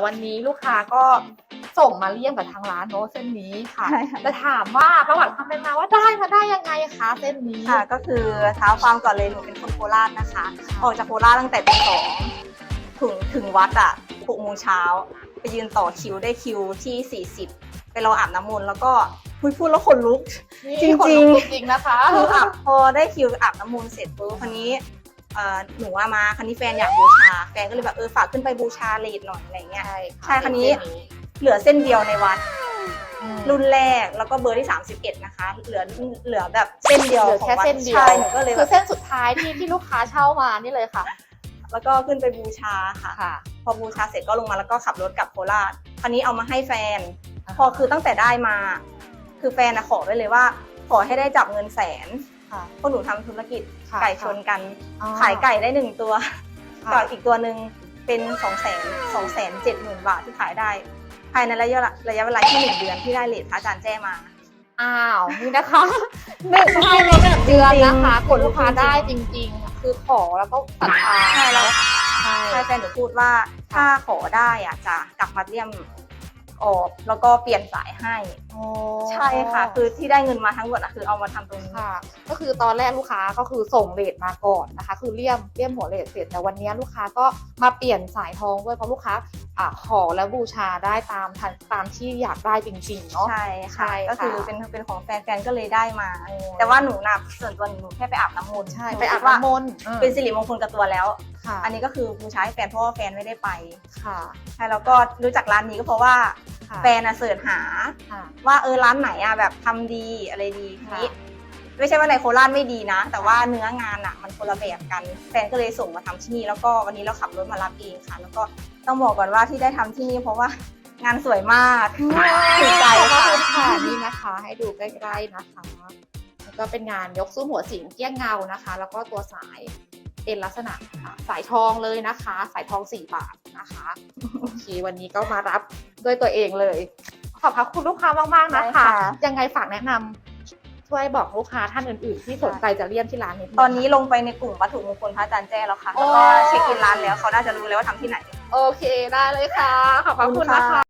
วันนี้ลูกค้าก็ส่งมาเลี่ยมกับทางร้านโน้ตเส้นนี้ค่ะใช่ค่ะ จะถามว่าประวัติความเป็นมาว่าได้มาได้ยังไงคะเส้นนี้ ค่ะก็คือเท้าความก่อนเลยหนูเป็นคนโคราชนะคะ ออกจากโคราชตั้งแต่ตีสองถึงถึงวัดอะหกโมงเช้าไปยืนต่อคิวได้คิวที่ 40 ไปรออาบน้ำมนต์แล้วก็พูดพูดแล้วขนลุก นี่จริงๆคนลุกจริงๆนะคะ คืออาบพอได้คิวอาบน้ำมนต์เสร็จปุ๊บคันนี้เอ่อ หนูว่ามาคันนี้แฟนอยากบูชา แฟนก็เลยแบบเออฝากขึ้นไปบูชาเลดหน่อยอะไรเงี้ย ใช่ใช่คันนี้เหลือเส้นเดียวในวัดรุ่รุ่นแรกแล้วก็เบอร์ที่ 31 นะคะ เหลือเหลือแบบเส้นเดียวเหลือของแค่วัดเส้นเดียวใช่หนูก็เลยคืแบอบเส้นสุดท้ายที่ที่ลูกค้าเช่ามานี่เลยค่ะ แล้วก็ขึ้นไปบูชาค่ะค่ะ พอบูชาเสร็จก็ลงมาแล้วก็ขับรถกลับโคราชคันนี้เอามาให้แฟน พอคือตั้งแต่ได้มา คือแฟนนะขอไว้เลยว่า ขอให้ได้จับเงินแสน ค่ะเพราะหนูทำธุรกิจค่ะไก่ชนกัน อ๋อ ขายไก่ได้หนึ่งตัวค่ะกับอีกตัวหนึ่งเป็นสองแสนสองแสนเจ็ดหมื่นบาทที่ขายได้ ภายในระยะระยะเวลาที่หนึ่งเดือนที่ได้เลทพระอาจารย์แจ้มา อ้าวนี่นะคะหนึ่งภายในหนึ่งเดือนนะคะจริงๆกดลูกค้าได้จริงๆ คือขอแล้วก็ศรัทธาใช่แล้ว ใช่ ใช่แฟนหนูพูดว่าถ้าขอได้อะจะกลับมาเลี่ยม ออก แล้วก็เปลี่ยนสายให้โอ้ใช่ค่ะ คือที่ได้เงินมาทั้งหมดอะคือเอามาทำตรงนี้ ค่ะ ก็คือตอนแรกลูกค้าก็คือส่งเลทมาก่อนนะคะ คือเลี่ยมเลี่ยมหัวเลทเสร็จแต่วันนี้ลูกค้าก็มาเปลี่ยนสายทองด้วยเพราะลูกค้าอะขอแล้วบูชาได้ตามทันตามที่อยากได้จริงๆเนาะ ใช่ใช่ค่ะค่ะ ก็คือเป็นเป็นของแฟนแฟนก็เลยได้มาโอ้แต่ว่าหนูนับส่วนตัวหนูแค่ไปอาบน้ำมนต์ใช่หนูไปอาบคิดว่าน้ำมนต์เป็นสิริมงคลกับตัวแล้ว ค่ะอันนี้ก็คือบูชาให้แฟนเพราะว่าแฟนไม่ได้ไปค่ะใช่แล้วก็รู้จักร้านนี้ก็เพราะว่าค่ะแฟนอะเสิร์ชหา ค่ะ ว่าเออร้านไหนอะแบบทำดีอะไรดีทีค่ะนี้ ไม่ใช่ว่าในโคราชไม่ดีนะ แต่ว่าเนื้องานอะมันคนละแบบกันแฟนก็เลยส่งมาทำที่นี่แล้วก็วันนี้เราขับรถมารับเองค่ะ แล้วก็ต้องบอกก่อนว่าที่ได้ทำที่นี่เพราะว่างานสวยมากถูกใจขอบค่ะคุณค่ะนี่นะคะ ให้ดูใกล้ๆนะคะแล้วก็เป็นงานยกซุ้มหัวสิงเกี้ยงเงานะคะ แล้วก็ตัวสายเป็นลักษณะค่ะสายทองเลยนะคะ สายทองสี่บาทนะคะโอเควันนี้ก็มารับด้วยตัวเองเลย ขอบพระคุณลูกค้ามากๆนะคะได้ค่ะยังไงฝากแนะนำ ช่วยบอกลูกค้าท่านอื่นๆ ที่สนใจจะเลี่ยมที่ร้านนิดนึงตอนนี้ลงไปในกลุ่มวัตถุมงคลพระอาจารย์แจ้แล้วค่ะแล้วก็โอ้เช็คอินร้านแล้วเขาน่าจะรู้แล้วว่าทำที่ไหน โอเคได้เลยค่ะ ขอบพระคุณขอบคุณนะค่ะคะ